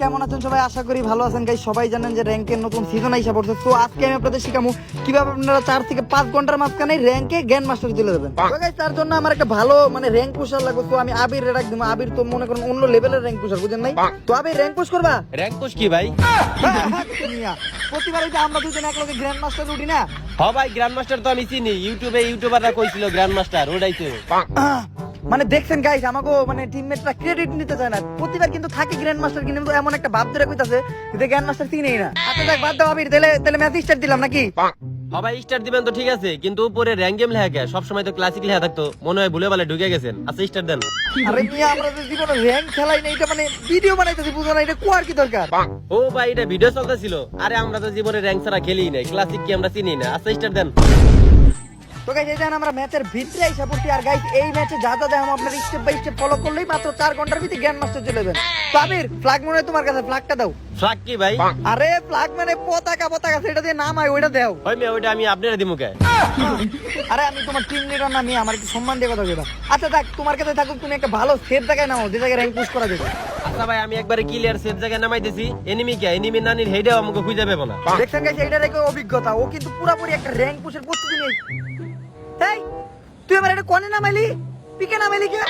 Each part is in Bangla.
কেমন আছেন সবাই? আশা করি ভালো আছেন গাই সবাই জানেন যে র্যাঙ্কের নতুন সিজন আইসা পড়ছে। তো আজকে আমি আপনাদের শিখামু কীভাবে আপনারা চার থেকে পাঁচ ঘণ্টার মাঝখানে র্যাঙ্কে জ্ঞান মাস্টার তুলে দেবেন। তার জন্য আমার একটা ভালো মানে র্যাঙ্ক পুষার লাগবে। তো আমি আবির রাখ দিব আবির তো মনে করেন অন্য লেভেলের র্যাঙ্ক পুষার বুঝেন নাই? তো আবির র্যাঙ্ক পুশ করবা? র্যাঙ্ক পুশ কি ভাই? যে আমরা দুজন একলগে গ্র্যান্ড মাস্টার উঠি না? হ ভাই গ্র্যান্ড মাস্টার তো আমি চিনি। ইউটিউবে ইউটিউবাররা কইছিল গ্র্যান্ড মাস্টার ওটাই তো। মানে দেখছেন গাইস আমাকে মানে টিমমেটরা ক্রেডিট নিতে চায় না। প্রতিবার কিন্তু থাকে গ্র্যান্ড মাস্টার কিন্তু এমন একটা ভাব ধরে কইতাছে যে গ্র্যান্ড মাস্টার চিনেই না। আচ্ছা দেখ বাদ দাও আবির তাহলে তাহলে ম্যাচ স্টার্ট দিলাম নাকি? হ ভাই স্টার দিবেন তো ঠিক আছে। কিন্তু উপরে র্যাঙ্ক গেম লেখা কে সবসময় তো ক্লাসিক লেখা থাকতো। মনে হয় ভুলে ভালে ঢুকে গেছেন। আচ্ছা স্টার দেন। আরে মিয়া আমরা তো জীবনে র্যাঙ্ক খেলাই না এটা মানে ভিডিও বানাইতেছি বুঝো না এটা কোয়ার কি দরকার? ও ভাই এটা ভিডিও চলতেছিল। আরে আমরা তো জীবনে র্যাঙ্ক ছাড়া খেলি নাই। ক্লাসিক কি আমরা চিনি না। আচ্ছা স্টার দেন। তো গাইস এই জান আমরা ম্যাচের ভিতরে আইসা পড়ছি। আর গাইস এই ম্যাচে যা যা দেখাম আপনার স্টেপ বাই স্টেপ ফলো করলেই মাত্র 4 ঘণ্টার ভিতরে গ্র্যান্ড মাস্টার চলে যাবেন তো আবির ফ্ল্যাগ মনে হয় তোমার কাছে ফ্ল্যাগটা দাও। ফ্লাক কি ভাই? আরে ফ্ল্যাগ মানে পতাকা পতাকা সেটা দিয়ে নাম হয় ওইটা দাও হয় মেয়ে ওইটা আমি আপনারা দিমু কে? আরে আমি তোমার টিম লিডার না নিয়ে আমার একটু সম্মান দিয়ে কথা কইবা আচ্ছা দেখ তোমার কাছে থাকুক তুমি একটা ভালো সেফ জায়গায় নাও যে জায়গায় র্যাঙ্ক পুশ করা যাবে আচ্ছা ভাই আমি একবারে ক্লিয়ার সেফ জায়গায় নামাইতেছি। এনিমি কে? এনিমি নানির হেডেও আমাকে খুঁজে পাবো না। দেখছেন গাইস এটা রেখে অভিজ্ঞতা। ও কিন্তু পুরোপুরি একটা র্যাঙ্ক পুশের প্রস্তুতি নিয়ে এই তুই আমার এটা কোনে নামাইলি? পিকে নামাইলি কে?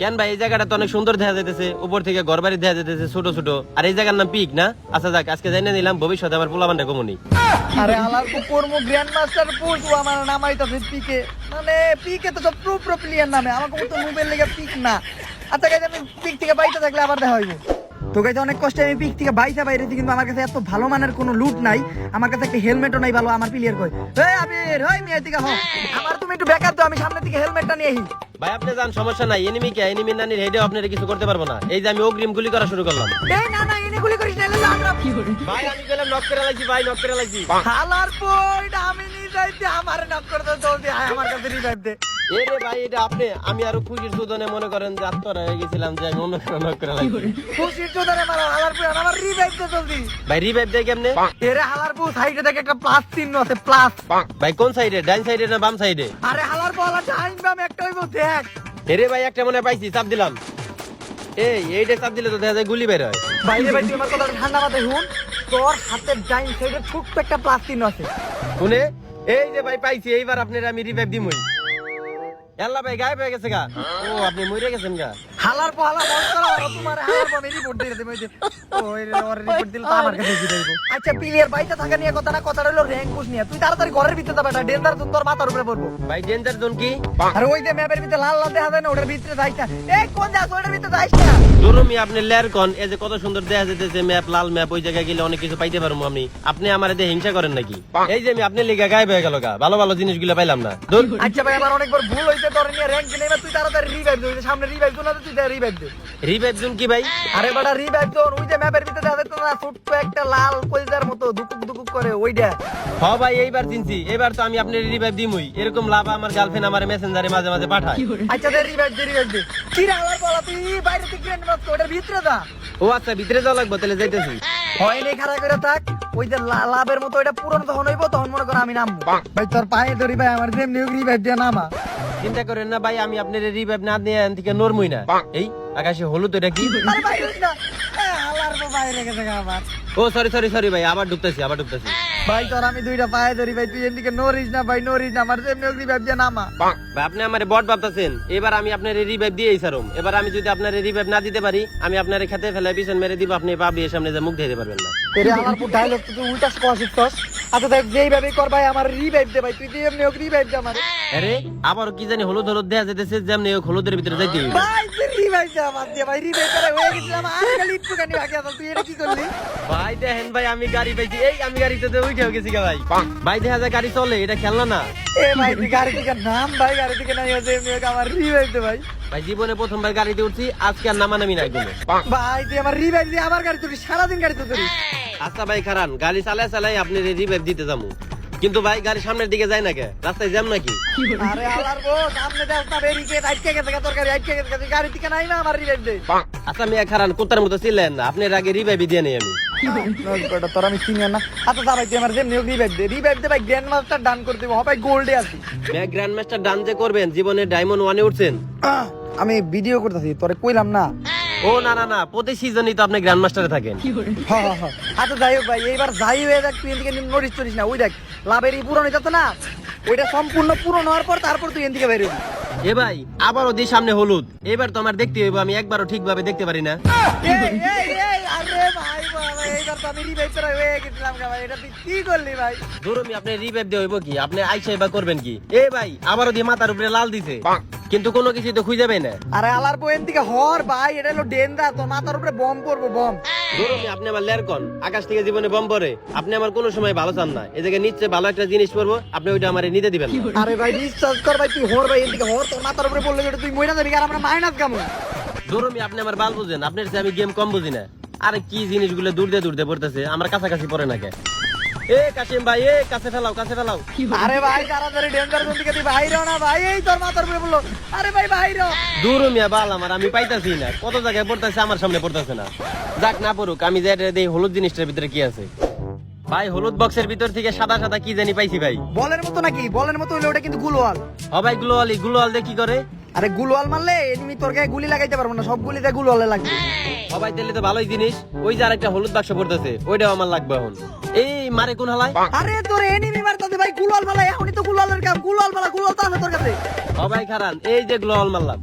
কেন ভাই এই জায়গাটা তো অনেক সুন্দর দেখা যাইতেছে। উপর থেকে ঘর বাড়ি দেখা যাইতেছে ছোট ছোট। আর এই জায়গার নাম পিক না? আচ্ছা যাক আজকে জানিয়ে নিলাম ভবিষ্যতে আমার পোলাবানটা কমুনি। আরে আলার কো কর্ম গ্র্যান্ড মাস্টার পুশ ও আমার নামাইতাছে পিকে। মানে পিকে তো সব প্রো প্রো প্লেয়ার নামে আমাকে তো মোবাইল লেগে পিক না। আচ্ছা আমি পিক থেকে বাইতে থাকলে আবার দেখা হইব। তো গাইস অনেক কষ্টে আমি পিক থেকে বাইসা বাইরেছি কিন্তু আমার কাছে এত ভালো মানের কোনো লুট নাই। আমার কাছে একটা হেলমেটও নাই ভালো আমার প্লেয়ার কই এই আবির হই মিয়া দিকে হো আমার একটু ব্যাকআপ দাও আমি সামনের দিকে হেলমেটটা নিয়ে আহি ভাই আপনি যান সমস্যা নাই। এনিমি কে এনিমি নানির হেডে আপনারা কিছু করতে পারব না। এই যে আমি অগ্রিম গুলি করা শুরু করলাম। এই না না এনে গুলি করিস না আমরা ভাই আমি গেলাম নক করে লাগি ভাই নক করে লাগি হালার পয়েন্ট আমি নিয়ে যাইতে আমার নক করে দাও জলদি আয় আমার কাছে রিভাইভ। দে এ ভাই এটা আপনি আমি আরও খুশির সুদনে মনে করেন যে আত্মরা হয়ে গেছিলাম যে আমি অন্য কারও করে লাগছি খুশির চোদারে মারো হালার পয়েন্ট আমার রিভাইভ দে জলদি। ভাই রিভাইভ দেয় কেমনে? এরে হালার পু সাইডে দেখে একটা প্লাস চিহ্ন আছে প্লাস ভাই কোন সাইডে? ডাইন সাইডে না বাম সাইডে? আরে হালার পু হালার ডাইন বাম একটা হইব দেখ। এরে ভাই একটা মনে পাইছি চাপ দিলাম। এই এইটা চাপ দিলে তো দেখা যায় গুলি বের হয়। বাইরে ভাই তুই আমার কথা ঠান্ডা মাথায় হুন তোর হাতের ডাইন সাইডে ছোট্ট একটা প্লাস চিহ্ন আছে। শুনে? এই যে ভাই পাইছি, এইবার আপনার আমি রিভাইভ দিমই। আল্লাহ ভাই, গায়েব হয়ে গেছে গা। ও, আপনি মরে গেছেন গা। হালার পু বল করো তোমার হালার পু আমি রিপোর্ট দিয়ে দেব ওই যে ওই রে ওর রিপোর্ট দিলে তো আমার কাছে দিয়ে দেব আচ্ছা প্লেয়ার বাইতে থাকা নিয়ে কথা না কথা হলো র্যাঙ্ক পুশ নিয়ে। তুই তাড়াতাড়ি ঘরের ভিতরে যাবে না ডেঞ্জার জোন তোর মাথার উপরে পড়ব। ভাই ডেঞ্জার জোন কি? আর ওই যে ম্যাপের ভিতরে লাল লাল দেখা যায় না ওটার ভিতরে যাইস না। এই কোন যাস ওটার ভিতরে যাইস না। দুরুমি আপনি লেয়ার কন। এই যে কত সুন্দর দেখা যাইতেছে ম্যাপ লাল ম্যাপ ওই জায়গায় গেলে অনেক কিছু পাইতে পারব আমি। আপনি আমার এতে হিংসা করেন নাকি? এই যে আমি আপনি লিগা গায়েব হয়ে গেল গা। ভালো ভালো জিনিসগুলো পাইলাম না। আচ্ছা ভাই আমার অনেকবার ভুল হইছে তোর নিয়ে র্যাঙ্ক নেই তুই তাড়াতাড়ি রিভাইভ সামনে রিভাইভ আছে তুই দে রিভাইভ জোন কি ভাই? আরে বেটা রিভাইভ জোন ওই যে ম্যাপের ভিতরে দেখা যাচ্ছে না ছোট্ট একটা লাল কইজার মতো দুকুক দুকুক করে ওইটা হ ভাই এইবার চিনছি এবার তো আমি আপনার রিভাইভ দিমই। এরকম লাভ আমার গার্লফ্রেন্ড আমার মেসেঞ্জারে মাঝে মাঝে পাঠায়। আচ্ছা দে রিভাইভ দে রিভাইভ দে। কি রে আমার বলা তুই বাইরে থেকে গ্র্যান্ড মাস্ক ওটার ভিতরে যা। ও আচ্ছা ভিতরে যাওয়া লাগবে তাহলে যাইতেছি। হয় নেই খারাপ করে থাক। ওই যে লাভের মতো ওইটা পুরনো তখন হইব তখন মনে করো আমি নামবো। ভাই তোর পায়ে ধরি ভাই আমার যেমনি রিভাইভ দিয়ে নামা। চিন্তা করেন না ভাই আমি আপনার রিভাইভ না দিয়ে এখান থেকে নরমই না। এই আকাশে হলুদ এটা কি? আরে ভাই ওই না। এ, হালার পর বাইরে গেছে গা আমার। ও সরি সরি সরি ভাই আবার ঢুকতেছি আবার ঢুকতেছি। ভাই তোর আমি দুইটা পায়ে ধরি ভাই তুই এদিকে নরিস না ভাই নরিস না আমার যেমনি রিভাইভ দিয়ে নামা। ভাই আপনি আমার বট ভাবতেছেন। এবার আমি আপনার রিভাইভ দিয়েই সারম এবার আমি যদি আপনার রিভাইভ না দিতে পারি আমি আপনার খেতে ফেলে পিছন মেরে দিব আপনি পাবলির সামনে যে মুখ দিতে পারবেন না। এরে আমার পুরো ডায়লগ তুই উল্টা কওয়া শিখছস আচ্ছা দেখ যেইভাবে কর ভাই আমার রিভাইভ দে ভাই তুই যেমনি হোক রিভাইভ দে আমার। আরে আবার কি জানি হলুদ হলুদ দেয়া যেতেছে যেমনি হলুদের ভিতরে যাইতে। ভাই ভাই রিভাইভ করে হয়ে গেছিলাম আর খালি একটু কানি বাকি আছে তুই এটা কি করলি? ভাই দেখেন ভাই আমি গাড়ি পাইছি। এই আমি গাড়িতে উঠে গেছি গা ভাই। ভাই দেখা যায় গাড়ি চলে এটা খেলনা না। এ ভাই তুই গাড়ি থেকে নাম ভাই গাড়ি থেকে নাই হচ্ছে এমনি হোক আমার রিভাইভ দে ভাই। ভাই জীবনে প্রথমবার গাড়িতে উঠছি আজকে আর নামানামি নাই কোনো ভাই তুই আমার রিভাইভ দিয়ে আমার গাড়ি তুই সারাদিন গাড়ি তো তুই আচ্ছা ভাই খারান গাড়ি চালাই চালাই আপনি রিভাইভ দিতে যাব। কিন্তু ভাই গাড়ি সামনের দিকে যায় না কে? রাস্তায় জ্যাম নাকি? আরে আলার গো সামনে দেখ না ব্যারিকেড আটকে গেছে তোর গাড়ি আটকে গেছে তুই গাড়ি থেকে নাই না আমার রিভাইভ দে। আচ্ছা মিয়া খারান কুত্তার মতো ছিলেন না। আপনার আগে রিভাইভ দিয়ে নেই আমি। তোর আমি চিনি না? আচ্ছা ভাই তুই আমার যেমনি হোক রিভাইভ দে। রিভাইভ দে ভাই গ্র্যান্ড মাস্টার ডান করে দেবো। ভাই গোল্ডে আছি। গ্র্যান্ড মাস্টার ডান যে করবেন জীবনে ডায়মন্ড ওয়ানে উঠছেন। আমি ভিডিও করতেছি তোরে কইলাম না। ও না না না প্রতি সিজনই তো আপনি গ্র্যান্ড মাস্টারে থাকেন হ, হ, হ। আচ্ছা যাই হোক ভাই এইবার যাই হয়ে যাক তুই এদিকে না ওই দেখ লাভের এই হয়ে না? ওইটা সম্পূর্ণ পূরণ হওয়ার পর তারপর তুই এদিকে বের এ ভাই আবারও দি সামনে হলুদ। এবার তো আমার দেখতে হইব আমি একবারও ঠিকভাবে দেখতে পারি না। এই, এই, এই, আরে ভাই বাবা, এইবার তো আমি revive করা গেছিলাম গা ভাই, এটা তুই কি করলি ভাই? ধরুন আপনি রিভাইভ দিয়ে হইব কি? আপনি আইসাই বা করবেন কি? এ ভাই আবারও দিয়ে মাথার উপরে লাল দিছে। কিন্তু কোনো কিছু তো খুঁজে পাই না। আরে আলার বইয়ের দিকে হর ভাই এটা হলো ডেন্দা তোর মাথার উপরে বম পড়ব বম। ধরুন আপনি আমার লেয়ার কন আকাশ থেকে জীবনে বম পড়ে আপনি আমার কোনো সময় ভালো চান না। এই জায়গায় নিচ্ছে ভালো একটা জিনিস পড়ব আপনি ওইটা আমার নিতে দিবেন না। আরে ভাই বিশ্বাস কর ভাই তুই হর ভাই এদিকে হর তোর মাথার উপরে পড়লে যেটা তুই মইনা যাবি আর আমরা মাইনাস কেমন ধরুন আপনি আমার বাল বুঝেন আপনার চেয়ে আমি গেম কম বুঝি না। আরে কি জিনিসগুলো দূর দিয়ে দূর দিয়ে পড়তেছে আমার কাছাকাছি পড়ে না কে? এ কাশিম ভাই এ কাছে ফেলাও কাছে ফেলাও। আরে ভাই তাড়াতাড়ি ডেঞ্জার জোন থেকে বাইরে না ভাই এই তোর মাথার উপরে আরে ভাই বাইরে হ। দূর মিয়া বাল আমার আমি পাইতাছি না। কত জায়গায় পড়তেছে আমার সামনে পড়তেছে না। যাক না পড়ুক আমি যে দেই হলুদ জিনিসটার ভিতরে কি আছে? ভাই হলুদ বক্সের ভিতর থেকে সাদা সাদা কি জানি পাইছি ভাই। বলের মতো নাকি? বলের মতো হইলে ওটা কিন্তু গুলোয়াল। ও ভাই গ্লোয়ালি গ্লোয়াল দিয়ে কি করে? আরে গুলোয়াল মারলে এমনি তোর গায়ে গুলি লাগাইতে পারব না সব গুলিতে গুলোয়ালে লাগবে। ভাই তাহলে তো ভালোই জিনিস। ওই যে আরেকটা হলুদ বাক্স পড়তেছে ওইটাও আমার লাগবে এখন। এই মারে কোন হালায়? আরে তোর এনিমি মারতাছে ভাই গুলোয়াল মালা এখনই তো গুলোয়ালের কাম গুলোয়াল মালা গুলোয়াল তো আছে তোর কাছে। ও ভাই খারান এই যে গ্লোয়াল মারলাম।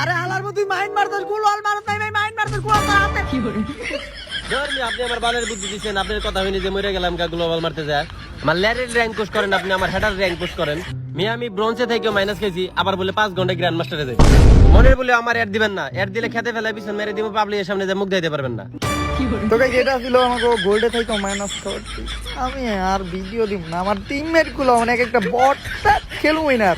আরে হালার মতো তুই মাইন্ড মারতাস গুলোয়াল মারত নাই ভাই মাইন্ড মারতাস গুলোয়াল তো হাতে। ধর আমি মাইনাস খেয়েছি, আবার বলে পাঁচ গ্র্যান্ড মনের বলে আমার দিবেন না। দিলে খেতে ফেলে মেরে দিব সামনে মুখ পারবেন না। গোল্ডে মাইনাস আমি আর ভিডিও দিব না। আমার টিমমেটগুলো অনেক একটা বট খেলুই না আর।